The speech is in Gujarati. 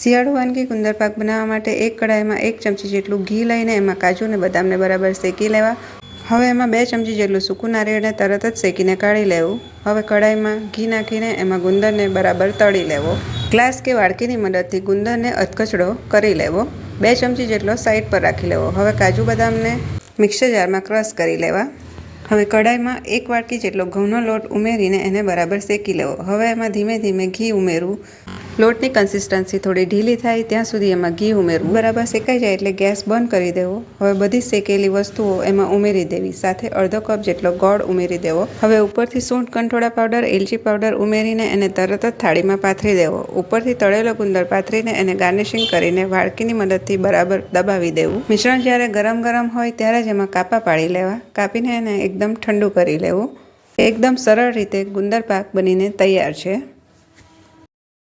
શિયાળુ વાનગી ગુંદર પાક બનાવવા માટે એક કડાઈમાં એક ચમચી જેટલું ઘી લઈને એમાં કાજુ અને બદામને બરાબર શેકી લેવા. હવે એમાં બે ચમચી જેટલું સૂકું નારિયેળને તરત જ શેકીને કાઢી લેવું. હવે કડાઈમાં ઘી નાખીને એમાં ગુંદરને બરાબર તળી લેવો. ગ્લાસ કે વાડકીની મદદથી ગુંદરને અધકચડો કરી લેવો. બે ચમચી જેટલો સાઈડ પર રાખી લેવો. હવે કાજુ બદામને મિક્સર જારમાં ક્રશ કરી લેવા. હવે કડાઈમાં એક વાટકી જેટલો ઘઉંનો લોટ ઉમેરીને એને બરાબર શેકી લેવો. હવે એમાં ધીમે ધીમે ઘી ઉમેરવું. લોટની કન્સિસ્ટન્સી થોડી ઢીલી થાય, ત્યાં સુધી એમાં ઘી ઉમેરવું. બરાબર શેકાઈ જાય એટલે ગેસ બંધ કરી દેવો. હવે બધી શેકેલી વસ્તુઓ એમાં ઉમેરી દેવી. સાથે અડધો કપ જેટલો ગોળ ઉમેરી દેવો. હવે ઉપરથી સૂંઠ કંઠોળા પાવડર એલચી પાવડર ઉમેરીને એને તરત જ થાળીમાં પાથરી દેવો. ઉપરથી તળેલો ગુંદર પાથરીને એને ગાર્નિશિંગ કરીને વાડકીની મદદથી બરાબર દબાવી દેવું. મિશ્રણ જ્યારે ગરમ ગરમ હોય ત્યારે જ એમાં કાપા પાડી લેવા. કાપીને એને એકદમ ઠંડુ કરી લેવું. એકદમ સરળ રીતે ગુંદર પાક બનીને તૈયાર છે.